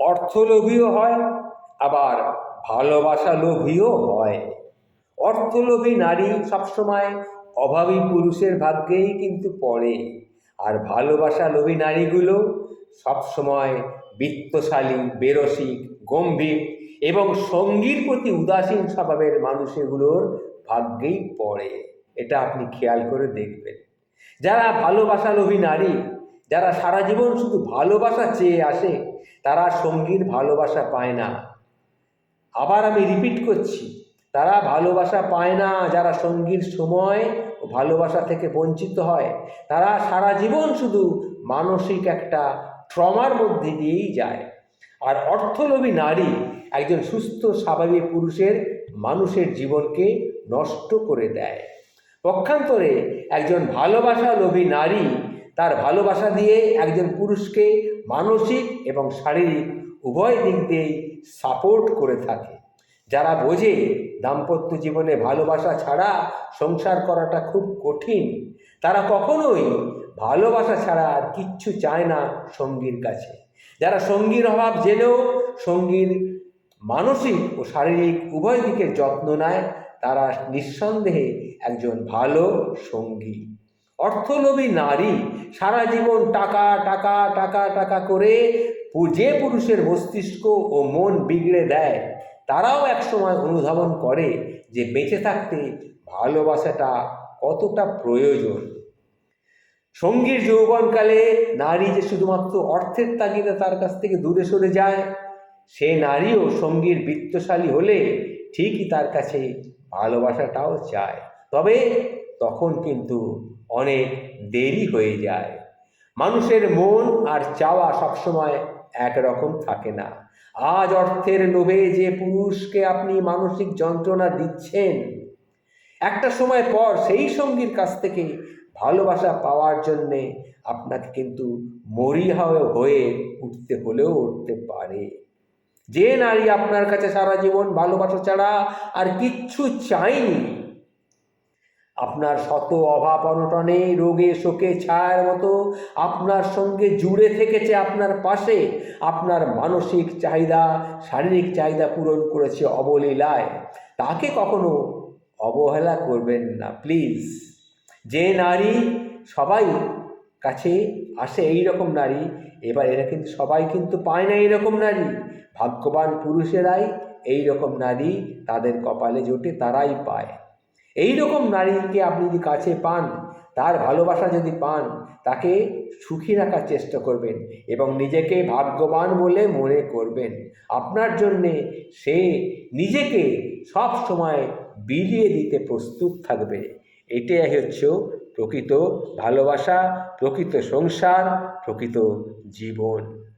অর্থলোভীও হয়, আবার ভালোবাসা লোভীও হয়। অর্থলোভী নারী সবসময় অভাবী পুরুষের ভাগ্যেই কিন্তু পড়ে, আর ভালোবাসা লোভী নারীগুলো সবসময় বিত্তশালী, বেরসিক, গম্ভীর এবং সঙ্গীর প্রতি উদাসীন স্বভাবের মানুষগুলোর ভাগ্যেই পড়ে, এটা আপনি খেয়াল করে দেখবেন। যারা ভালোবাসা লোভী নারী যারা সারা জীবন শুধু ভালোবাসা চেয়ে আসে, তারা সঙ্গীর ভালোবাসা পায় না। আবার আমি রিপিট করছি, তারা ভালোবাসা পায় না যারা সঙ্গীর সময় ও ভালোবাসা থেকে বঞ্চিত হয়। তারা সারা জীবন শুধু মানসিক একটা ট্রমার মধ্যে দিয়েই যায়। আর অর্থলোভী নারী একজন সুস্থ, স্বাভাবিক পুরুষের মানুষের জীবনকে নষ্ট করে দেয়। পক্ষান্তরে একজন ভালোবাসা লোভী নারী তার ভালোবাসা দিয়ে একজন পুরুষকে মানসিক এবং শারীরিক উভয় দিক দিয়েই সাপোর্ট করে থাকে। যারা বোঝে দাম্পত্য জীবনে ভালোবাসা ছাড়া সংসার করাটা খুব কঠিন, তারা কখনোই ভালোবাসা ছাড়া আর কিচ্ছু চায় না সঙ্গীর কাছে। যারা সঙ্গীর অভাব জেনেও সঙ্গীর মানসিক ও শারীরিক উভয় দিকের যত্ন নেয়, তারা নিঃসন্দেহে একজন ভালো সঙ্গী। অর্থলোভী নারী সারা জীবন টাকা টাকা টাকা টাকা করে যে পুরুষের মস্তিষ্ক ও মন বিগড়ে দেয়, তারাও একসময় অনুধাবন করে যে বেঁচে থাকতে ভালোবাসাটা কতটা প্রয়োজন। সঙ্গীর যৌবনকালে নারী যে শুধুমাত্র অর্থের তাগিদে তার কাছ থেকে দূরে সরে যায়, সে নারীও সঙ্গীর বৃত্তশালী হলে ঠিকই তার কাছে ভালোবাসাটাও চায়। তবে তখন কিন্তু অনেক দেরি হয়ে যায়। মানুষের মন আর চাওয়া সবসময় একরকম থাকে না। আজ অর্থের লোভে যে পুরুষকে আপনি মানসিক যন্ত্রণা দিচ্ছেন, একটা সময় পর সেই সঙ্গীর কাছ থেকে ভালোবাসা পাওয়ার জন্যে আপনাকে কিন্তু মরিয়া হয়ে উঠতে হলেও উঠতে পারে। যে নারী আপনার কাছে সারা জীবন ভালোবাসা ছাড়া আর কিচ্ছু চাইনি আপনার শত অভাব অনটনে, রোগে, শোকে, ছায়ার মতো আপনার সঙ্গে জুড়ে থেকেছে আপনার পাশে, আপনার মানসিক চাহিদা, শারীরিক চাহিদা পূরণ করেছে অবলীলায়। তাকে কখনো অবহেলা করবেন না, প্লিজ। যে নারী সবাই কাছে আসে এই রকম নারী, এবার এরা কিন্তু, সবাই কিন্তু পায় না এইরকম নারী। ভাগ্যবান পুরুষেরাই এই রকম নারী তাদের কপালে জোটে, তারাই পায়। এই রকম নারীকে আপনি যদি কাছে পান, তার ভালোবাসা যদি পান, তাকে সুখী রাখার চেষ্টা করবেন এবং নিজেকে ভাগ্যবান বলে মনে করবেন। আপনার জন্যে সে নিজেকে সব সময় বিলিয়ে দিতে প্রস্তুত থাকবে। এটাই হচ্ছে প্রকৃত ভালোবাসা, প্রকৃত সংসার, প্রকৃত জীবন।